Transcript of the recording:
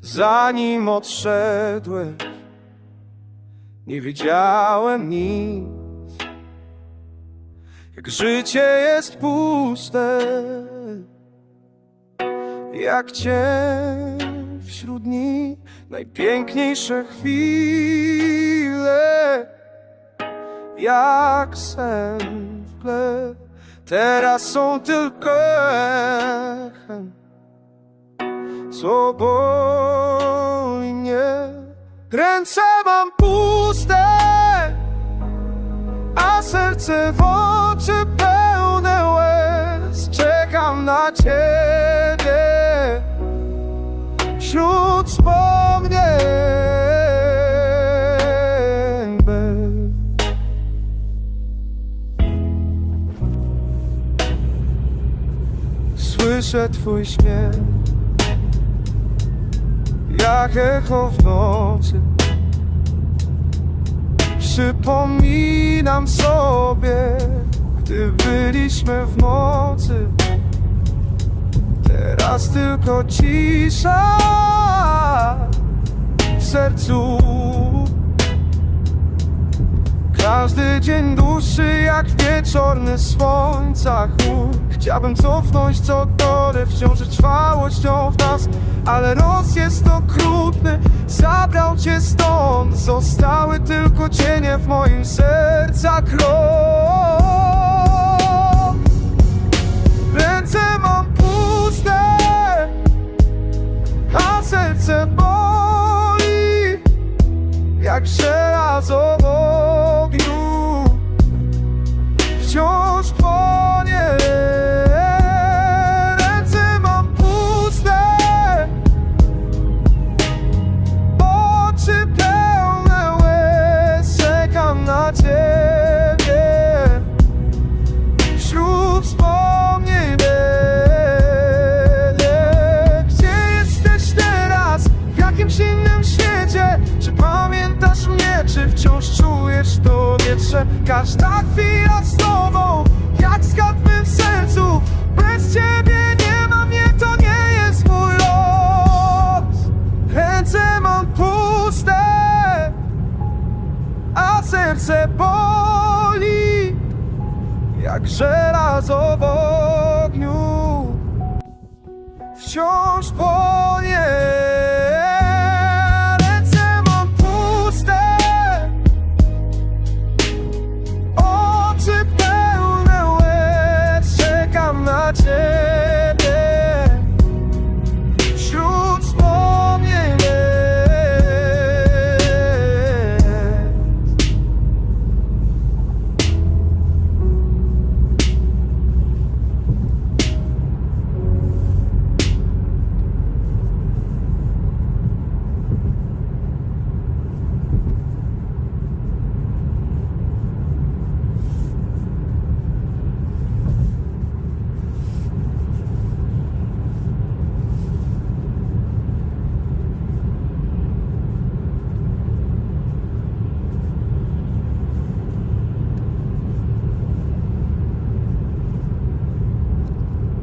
Zanim odszedłeś, nie wiedziałem nic. Jak życie jest puste, jak cień wśród dni, najpiękniejsze chwile, jak sen w tle, teraz są tylko echem co mnie. Ręce mam puste, a serce w oczy pełne łez. Czekam na ciebie Słyszę twój śmiech. Jak echo w nocy. Przypominam sobie, gdy byliśmy w nocy. Teraz tylko cisza w sercu każdy dzień dłuższy jak wieczorny słońca chłód Chciałbym cofnąć co dole, wciąż trwałością w nas. Ale los jest okrutny, zabrał cię stąd. Zostały tylko cienie w moim serca krok powietrze Każda chwila z tobą Jak skat w mym sercu. Bez ciebie nie mam, mnie To nie jest mój los. Ręce mam puste A serce boli Jak żelazo w ogniu. Wciąż boli.